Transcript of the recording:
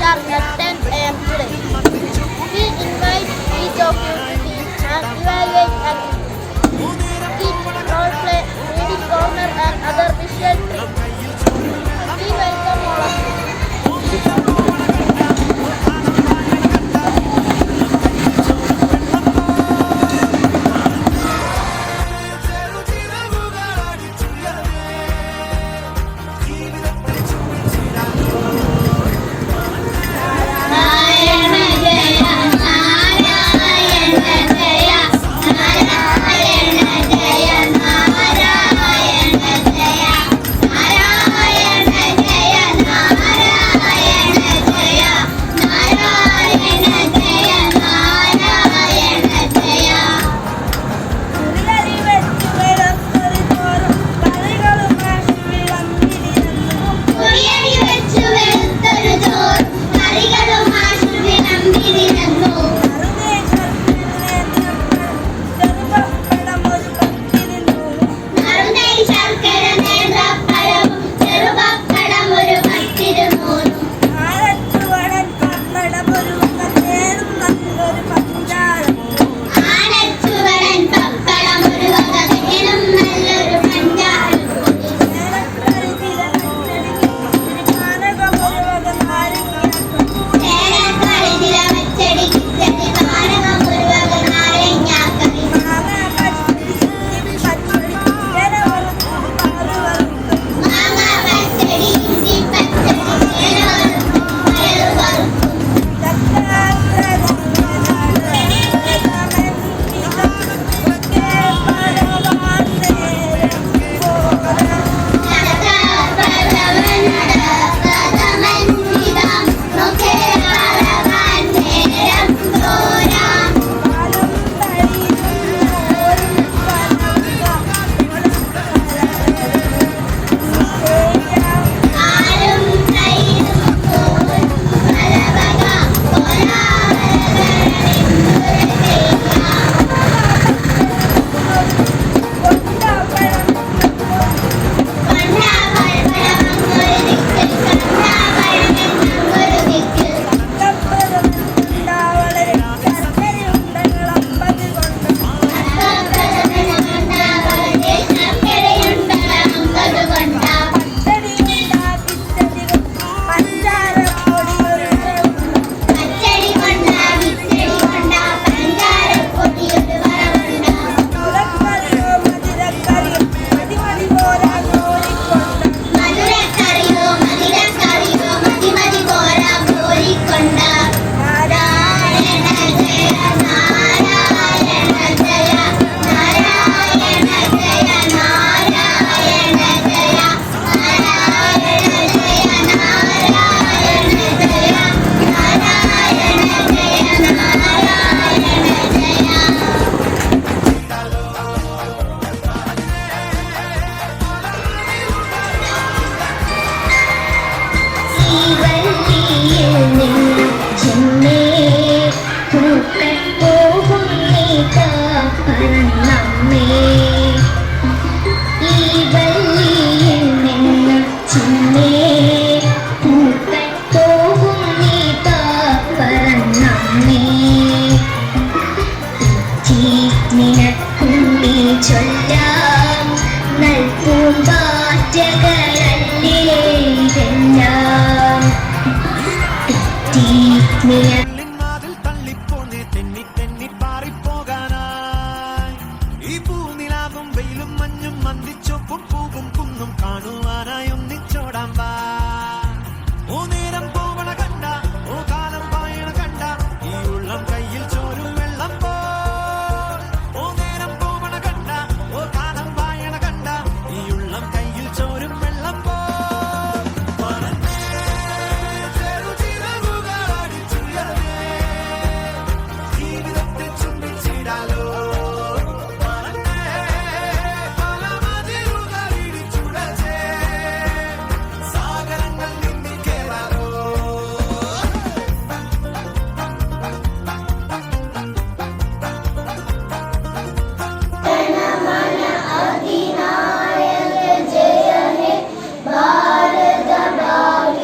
chapter 10 and today. We invite each of you to be and evaluate activities, teach, role play, reading corner and other visual നമ്മേ ഈ വല്ലിയിൽ നിന്നും ചിന്നേ പൂക്കോകും നീ താപ്പറന്നമ്മേ നിനക്കും നീ ചൊല്ലാം നൽകും നിനക്ക് மந்திச்சொப்பும் பூவும் குன்னும் காணும்.